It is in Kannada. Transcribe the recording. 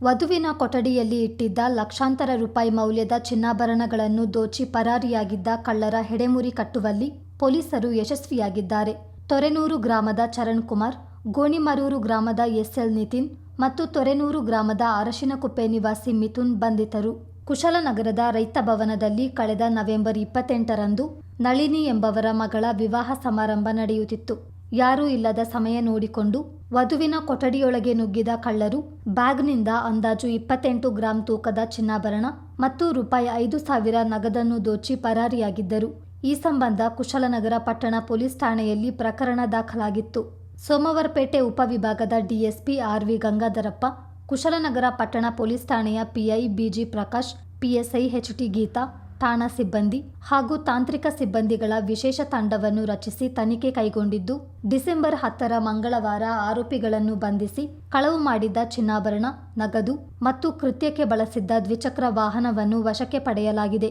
ವಧುವಿನ ಕೊಠಡಿಯಲ್ಲಿ ಇಟ್ಟಿದ್ದ ಲಕ್ಷಾಂತರ ರೂಪಾಯಿ ಮೌಲ್ಯದ ಚಿನ್ನಾಭರಣಗಳನ್ನು ದೋಚಿ ಪರಾರಿಯಾಗಿದ್ದ ಕಳ್ಳರ ಹೆಡೆಮುರಿ ಕಟ್ಟುವಲ್ಲಿ ಪೊಲೀಸರು ಯಶಸ್ವಿಯಾಗಿದ್ದಾರೆ. ತೊರೆನೂರು ಗ್ರಾಮದ ಚರಣ್ ಕುಮಾರ್ ಗೋಣಿಮರೂರು ಗ್ರಾಮದ ಎಸ್ಎಲ್ ನಿತಿನ್ ಮತ್ತು ತೊರೆನೂರು ಗ್ರಾಮದ ಅರಶಿನಕುಪ್ಪೆ ನಿವಾಸಿ ಮಿಥುನ್ ಬಂಧಿತರು. ಕುಶಲನಗರದ ರೈತ ಭವನದಲ್ಲಿ ಕಳೆದ ನವೆಂಬರ್ ಇಪ್ಪತ್ತೆಂಟರಂದು ನಳಿನಿ ಎಂಬವರ ಮಗಳ ವಿವಾಹ ಸಮಾರಂಭ ನಡೆಯುತ್ತಿತ್ತು. ಯಾರೂ ಇಲ್ಲದ ಸಮಯ ನೋಡಿಕೊಂಡು ವಧುವಿನ ಕೊಠಡಿಯೊಳಗೆ ನುಗ್ಗಿದ ಕಳ್ಳರು ಬ್ಯಾಗ್ನಿಂದ ಅಂದಾಜು ಇಪ್ಪತ್ತೆಂಟು ಗ್ರಾಂ ತೂಕದ ಚಿನ್ನಾಭರಣ ಮತ್ತು ರೂಪಾಯಿ ಐದು ಸಾವಿರ ನಗದನ್ನು ದೋಚಿ ಪರಾರಿಯಾಗಿದ್ದರು. ಈ ಸಂಬಂಧ ಕುಶಲನಗರ ಪಟ್ಟಣ ಪೊಲೀಸ್ ಠಾಣೆಯಲ್ಲಿ ಪ್ರಕರಣ ದಾಖಲಾಗಿತ್ತು. ಸೋಮವಾರಪೇಟೆ ಉಪವಿಭಾಗದ ಡಿಎಸ್ಪಿ ಆರ್ವಿ ಗಂಗಾಧರಪ್ಪ, ಕುಶಲನಗರ ಪಟ್ಟಣ ಪೊಲೀಸ್ ಠಾಣೆಯ PI BG Prakash, PSI HT Geetha ಠಾಣಾ ಸಿಬ್ಬಂದಿ ಹಾಗೂ ತಾಂತ್ರಿಕ ಸಿಬ್ಬಂದಿಗಳ ವಿಶೇಷ ತಂಡವನ್ನು ರಚಿಸಿ ತನಿಖೆ ಕೈಗೊಂಡಿದ್ದು, ಡಿಸೆಂಬರ್ ಹತ್ತರ ಮಂಗಳವಾರ ಆರೋಪಿಗಳನ್ನು ಬಂಧಿಸಿ ಕಳವು ಮಾಡಿದ್ದ ಚಿನ್ನಾಭರಣ, ನಗದು ಮತ್ತು ಕೃತ್ಯಕ್ಕೆ ಬಳಸಿದ್ದ ದ್ವಿಚಕ್ರ ವಾಹನವನ್ನು ವಶಕ್ಕೆ ಪಡೆಯಲಾಗಿದೆ.